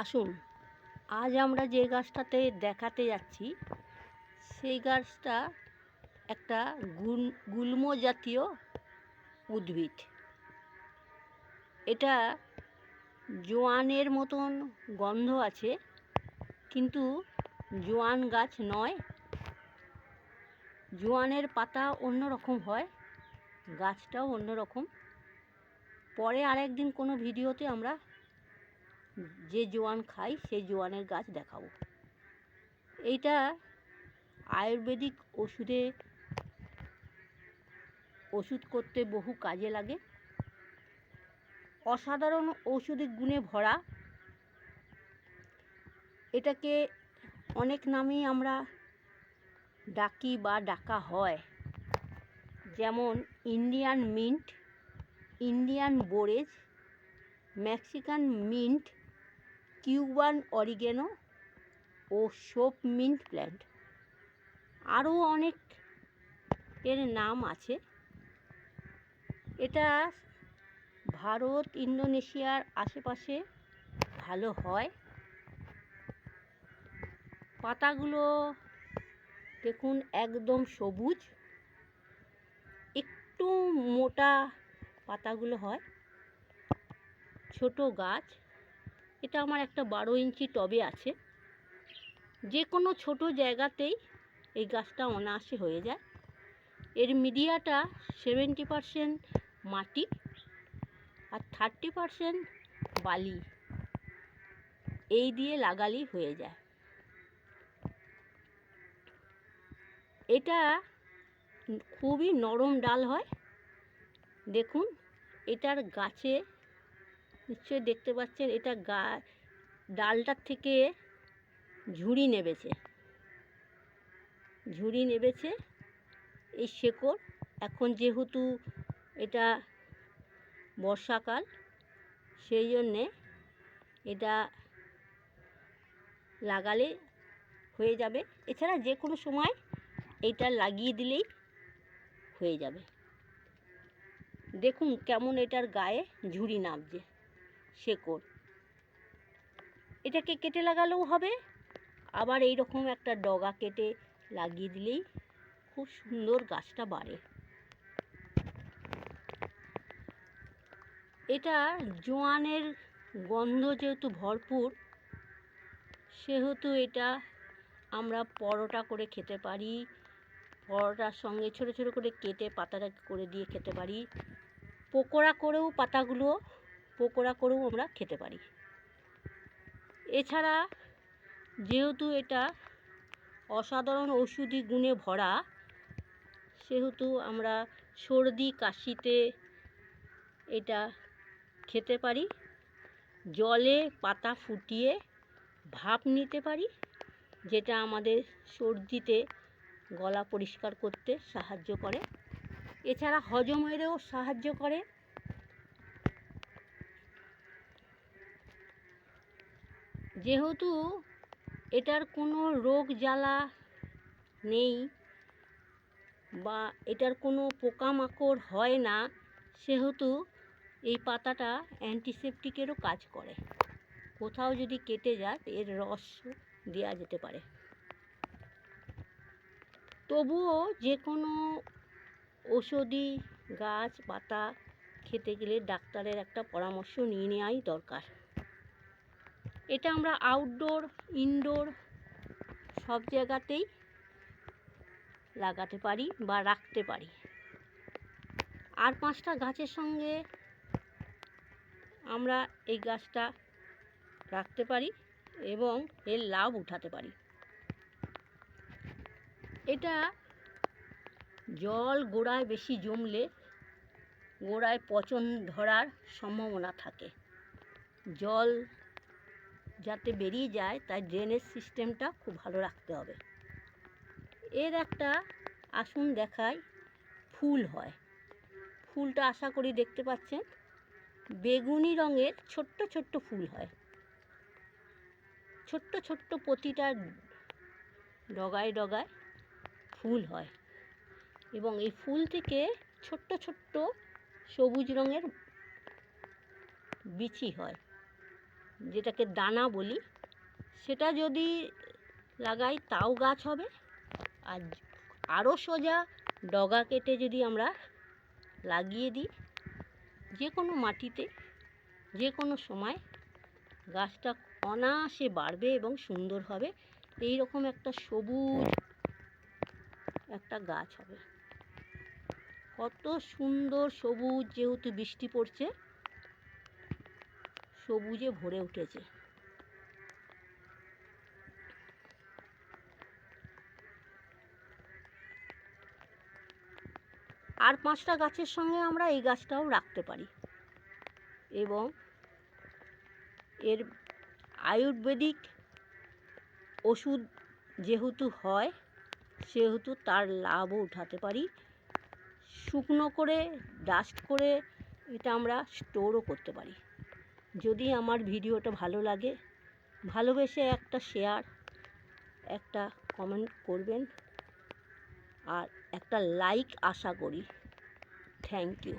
আসুন, আজ আমরা যে গাছটাতে দেখাতে যাচ্ছি, সেই গাছটা একটা গুল গুল্ম জাতীয় উদ্ভিদ। এটা জোয়ানের মতন গন্ধ আছে, কিন্তু জোয়ান গাছ নয়। জোয়ানের পাতা অন্যরকম হয়, গাছটাও অন্যরকম। পরে আরেকদিন কোনো ভিডিওতে আমরা যে জোয়ান খাই, সেই জোয়ানের গাছ দেখাবো। এইটা আয়ুর্বেদিক ওষুধে, ওষুধ করতে বহু কাজে লাগে। অসাধারণ ঔষধি গুণে ভরা। এটাকে অনেক নামেই আমরা ডাকি বা ডাকা হয়। যেমন Indian mint, Indian borage, Mexican mint Cuban oregano ও সোপ মিন্ট প্ল্যান্ট। আরও অনেক এর নাম আছে। এটা ভারত, ইন্দোনেশিয়ার আশেপাশে ভালো হয়। পাতাগুলো দেখুন একদম সবুজ। একটু মোটা পাতাগুলো হয়। ছোট গাছ। এটা আমার একটা বারো ইঞ্চি টবে আছে। যে কোনো ছোট জায়গাতেই এই গাছটা অনায়াসে হয়ে যায়। এর মিডিয়াটা সেভেন্টি পারসেন্ট মাটি আর থার্টি পারসেন্ট বালি। এই দিয়ে লাগালেই হয়ে যায়। এটা খুবই নরম ডাল হয়। দেখুন, এটার গাছে নিশ্চয়ই দেখতে পাচ্ছেন, এটা গা, ডালটার থেকে ঝুড়ি নেবেছে। ঝুড়ি নেবেছে এই শেকড়। এখন যেহেতু এটা বর্ষাকাল, সেই জন্যে এটা লাগালে হয়ে যাবে। এছাড়া যে কোনো সময় এটা লাগিয়ে দিলেই হয়ে যাবে। দেখুন কেমন এটার গায়ে ঝুড়ি নামছে। শেকড়। এটাকে কেটে লাগালেও হবে। আবার এই রকম একটা ডগা কেটে লাগিয়ে দিলেই খুব সুন্দর গাছটা বাড়ে। এটা জোয়ানের গন্ধ যেহেতু ভরপুর, সেহেতু এটা আমরা পরোটা করে খেতে পারি, পরোটার সঙ্গে ছোট ছোট করে কেটে পাতাটা করে দিয়ে খেতে পারি। পকোড়া করেও পাতাগুলো পকোড়া করেও আমরা খেতে পারি। এছাড়া যেহেতু এটা অসাধারণ ওষুধি গুণে ভরা, সেহেতু আমরা সর্দি, কাশিতে এটা খেতে পারি। জলে পাতা ফুটিয়ে ভাপ নিতে পারি, যেটা আমাদের সর্দিতে গলা পরিষ্কার করতে সাহায্য করে। এছাড়া হজমেরও সাহায্য করে। যেহেতু এটার কোনো রোগ জ্বালা নেই বা এটার কোনো পোকামাকড় হয় না, সেহেতু এই পাতাটা অ্যান্টিসেপটিকেরও কাজ করে। কোথাও যদি কেটে যায়, এর রস দেওয়া যেতে পারে। তবুও যে কোনো ঔষধি গাছ, পাতা খেতে গেলে ডাক্তারের একটা পরামর্শ নিয়ে নেওয়াই দরকার। এটা আমরা আউটডোর ইনডোর সব জায়গাতেই লাগাতে পারি বা রাখতে পারি। আর পাঁচটা গাছের সঙ্গে আমরা এই গাছটা রাখতে পারি এবং এর লাভ উঠাতে পারি। এটা জল গোড়ায় বেশি জমলে গোড়ায় পচন ধরার সম্ভাবনা থাকে। জল যাতে বেরিয়ে যায় তাই ড্রেনেজ সিস্টেমটা খুব ভালো রাখতে হবে। এর একটা আসুন দেখায় ফুল হয়। ফুলটা আশা করি দেখতে পাচ্ছেন। বেগুনি রঙের ছোট্ট ছোট্ট ফুল হয়। ছোট্ট ছোট্ট প্রতিটা ডগায় ডগায় ফুল হয় এবং এই ফুল থেকে ছোট্ট ছোট্ট সবুজ রঙের বিচি হয়। যেটাকে দানা বলি, সেটা যদি লাগাই তাও গাছ হবে। আর আরও সোজা ডগা কেটে যদি আমরা লাগিয়ে দিই যে কোনো মাটিতে যে কোনো সময় গাছটা অনায়াসে বাড়বে এবং সুন্দর হবে। এই রকম একটা সবুজ একটা গাছ হবে। কত সুন্দর সবুজ যেহেতু বৃষ্টি পড়ছে সবুজে ভরে উঠেছে। আর পাঁচটা গাছের সঙ্গে আমরা এই গাছটাও রাখতে পারি। এবং এর আয়ুর্বেদিক ওষুধ যেহেতু হয়, সেহেতু তার লাভও উঠাতে পারি। শুকনো করে, ডাস্ট করে এটা আমরা স্টোরও করতে পারি। যদি আমার ভিডিওটা ভালো লাগে, ভালোবেসে একটা শেয়ার একটা কমেন্ট করবেন আর একটা লাইক আশা করি। Thank you